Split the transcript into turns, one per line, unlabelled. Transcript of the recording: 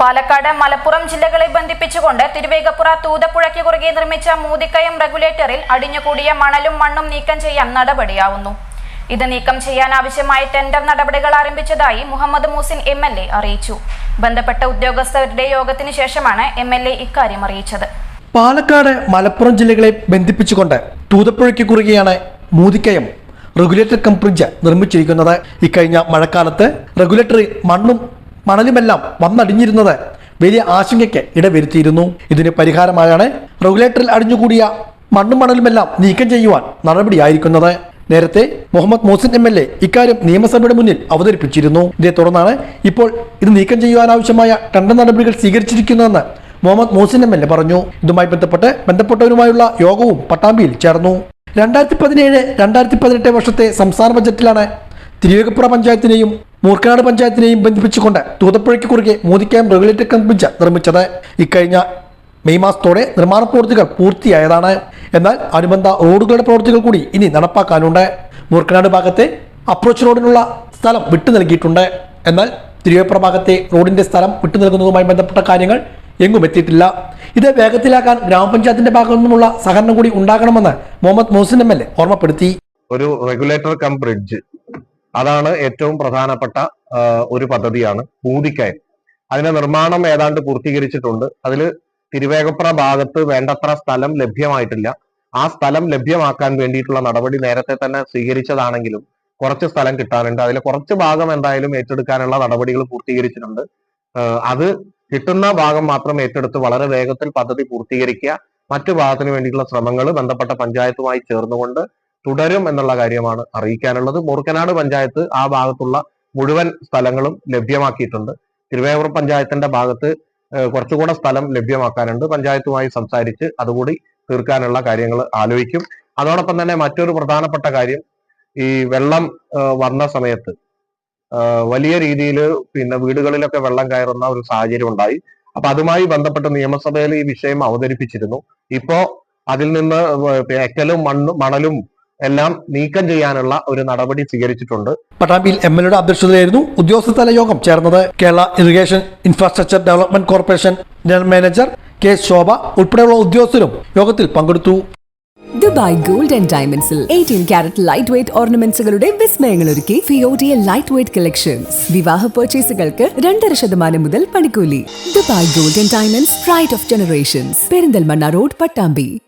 പാലക്കാട് മലപ്പുറം ജില്ലകളെ ബന്ധിപ്പിച്ചുകൊണ്ട് തിരുവേഗപ്പുറ തൂതപ്പുഴയ്ക്ക് കുറുകെ നിർമ്മിച്ച മൂതിക്കയം റെഗുലേറ്ററിൽ അടിഞ്ഞുകൂടിയ മണലും മണ്ണും നീക്കം ചെയ്യാൻ നടപടിയാവുന്നു. ഇത് നീക്കം ചെയ്യാൻ ആവശ്യമായ ടെൻഡർ നടപടികൾ ആരംഭിച്ചതായി Muhammad Muhsin M L A അറിയിച്ചു. ബന്ധപ്പെട്ട ഉദ്യോഗസ്ഥരുടെ യോഗത്തിന് ശേഷമാണ് എം എൽ എ ഇക്കാര്യം അറിയിച്ചത്.
പാലക്കാട് മലപ്പുറം ജില്ലകളെ ബന്ധിപ്പിച്ചുകൊണ്ട് തൂതപ്പുഴയ്ക്ക് കുറുകെയാണ് മൂതിക്കയം റെഗുലേറ്റർ കം ബ്രിഡ്ജ് നിർമ്മിച്ചിരിക്കുന്നത്. ഇക്കഴിഞ്ഞ മഴക്കാലത്ത് റെഗുലേറ്ററിൽ മണ്ണും മണലുമെല്ലാം വന്നടിഞ്ഞിരുന്നത് വലിയ ആശങ്കയ്ക്ക് ഇടവരുത്തിയിരുന്നു. ഇതിന് പരിഹാരമായാണ് റെഗുലേറ്ററിൽ അടിഞ്ഞുകൂടിയ മണ്ണും മണലുമെല്ലാം നീക്കം ചെയ്യുവാൻ നടപടിയായിരിക്കുന്നത്. നേരത്തെ Muhammad Muhsin M L A ഇക്കാര്യം നിയമസഭയുടെ മുന്നിൽ അവതരിപ്പിച്ചിരുന്നു. ഇതേ തുടർന്നാണ് ഇപ്പോൾ ഇത് നീക്കം ചെയ്യുവാനാവശ്യമായ ടെണ്ടർ നടപടികൾ സ്വീകരിച്ചിരിക്കുന്നതെന്ന് Muhammad Muhsin M L A പറഞ്ഞു. ഇതുമായി ബന്ധപ്പെട്ട് ബന്ധപ്പെട്ടവരുമായുള്ള യോഗവും പട്ടാമ്പിയിൽ ചേർന്നു. രണ്ടായിരത്തി പതിനേഴ് രണ്ടായിരത്തി പതിനെട്ട് വർഷത്തെ സംസ്ഥാന ബജറ്റിലാണ് തിരുവേഗപ്പുറ പഞ്ചായത്തിനെയും മൂർക്കനാട് പഞ്ചായത്തിനെയും ബന്ധിപ്പിച്ചുകൊണ്ട് തൂതപ്പുഴയ്ക്ക് കുറുകെ മോദിക്കാം റെഗുലേറ്റർ കം ബ്രിഡ്ജ് നിർമ്മിച്ചത്. ഇക്കഴിഞ്ഞ മെയ് മാസത്തോടെ നിർമ്മാണ പ്രവൃത്തികൾ പൂർത്തിയായതാണ്. എന്നാൽ അനുബന്ധ റോഡുകളുടെ പ്രവൃത്തികൾ കൂടി ഇനി നടപ്പാക്കാനുണ്ട്. മൂർക്കനാട് ഭാഗത്തെ അപ്രോച്ച് റോഡിനുള്ള സ്ഥലം വിട്ടു നൽകിയിട്ടുണ്ട്. എന്നാൽ തിരുവേപ്പുറ ഭാഗത്തെ റോഡിന്റെ സ്ഥലം വിട്ടു നൽകുന്നതുമായി ബന്ധപ്പെട്ട കാര്യങ്ങൾ എങ്ങും എത്തിയിട്ടില്ല. ഇത് വേഗത്തിലാക്കാൻ ഗ്രാമപഞ്ചായത്തിന്റെ ഭാഗത്തു നിന്നുള്ള സഹകരണം കൂടി ഉണ്ടാകണമെന്ന് മുഹമ്മദ് മോഹസിൻ എ ഓർമ്മപ്പെടുത്തി.
ഒരു റെഗുലേറ്റർ കം ബ്രിഡ്ജ്. അതാണ് ഏറ്റവും പ്രധാനപ്പെട്ട ഒരു പദ്ധതിയാണ് പൂതിക്കയൻ അതിന്റെ നിർമ്മാണം ഏതാണ്ട് പൂർത്തീകരിച്ചിട്ടുണ്ട്. അതിൽ തിരുവേഗപ്പുറ ഭാഗത്ത് വേണ്ടത്ര സ്ഥലം ലഭ്യമായിട്ടില്ല. ആ സ്ഥലം ലഭ്യമാക്കാൻ വേണ്ടിയിട്ടുള്ള നടപടി നേരത്തെ തന്നെ സ്വീകരിച്ചതാണെങ്കിലും കുറച്ച് സ്ഥലം കിട്ടാനുണ്ട്. അതിൽ കുറച്ച് ഭാഗം എന്തായാലും ഏറ്റെടുക്കാനുള്ള നടപടികൾ പൂർത്തീകരിച്ചിട്ടുണ്ട്. അത് കിട്ടുന്ന ഭാഗം മാത്രം ഏറ്റെടുത്ത് വളരെ വേഗത്തിൽ പദ്ധതി പൂർത്തീകരിക്കുക. മറ്റു ഭാഗത്തിന് വേണ്ടിയിട്ടുള്ള ശ്രമങ്ങൾ ബന്ധപ്പെട്ട പഞ്ചായത്തുമായി ചേർന്നുകൊണ്ട് തുടരും എന്നുള്ള കാര്യമാണ് അറിയിക്കാനുള്ളത്. മൂർക്കനാട് പഞ്ചായത്ത് ആ ഭാഗത്തുള്ള മുഴുവൻ സ്ഥലങ്ങളും ലഭ്യമാക്കിയിട്ടുണ്ട്. തിരുവേപുരം പഞ്ചായത്തിന്റെ ഭാഗത്ത് കുറച്ചുകൂടെ സ്ഥലം ലഭ്യമാക്കാനുണ്ട്. പഞ്ചായത്തുമായി സംസാരിച്ച് അതുകൂടി തീർക്കാനുള്ള കാര്യങ്ങൾ ആലോചിക്കും. അതോടൊപ്പം തന്നെ മറ്റൊരു പ്രധാനപ്പെട്ട കാര്യം ഈ വെള്ളം വന്ന സമയത്ത് വലിയ രീതിയിൽ പിന്നെ വീടുകളിലൊക്കെ വെള്ളം കയറുന്ന ഒരു സാഹചര്യം ഉണ്ടായി. അപ്പൊ അതുമായി ബന്ധപ്പെട്ട് നിയമസഭയിൽ ഈ വിഷയം അവതരിപ്പിച്ചിരുന്നു. ഇപ്പോ അതിൽ നിന്ന് എക്കലും മണ്ണും മണലും എല്ലാം നീക്കം ചെയ്യാനുള്ള ഒരു നടപടി സ്വീകരിച്ചിട്ടുണ്ട്.
പട്ടാമ്പിയിൽ എം എൽ എയുടെ അധ്യക്ഷതയിലായിരുന്നു ഉദ്യോഗസ്ഥതല യോഗം ചേർന്നത്. Kerala irrigation infrastructure development corporation general manager K Shobha ഉൾപ്പെടെയുള്ള ഉദ്യോഗസ്ഥരും യോഗത്തിൽ പങ്കെടുത്തു.
ദുബായ് ഗോൾഡ് ആൻഡ് ഡയമണ്ട്സിൽ എയ്റ്റീൻ ക്യാരറ്റ് ലൈറ്റ് വെയ്റ്റ് ഓർണമെന്റ്സുകളുടെ വിസ്മയങ്ങൾ ഒരുക്കി ഫിയോഡിയ ലൈറ്റ് വെയ്റ്റ് കളക്ഷൻസ് വിവാഹ പർച്ചേസുകൾക്ക് രണ്ടര ശതമാനം മുതൽ പണിക്കൂലി. Dubai gold and diamonds pride of generations Perinthalmanna road Pattambi.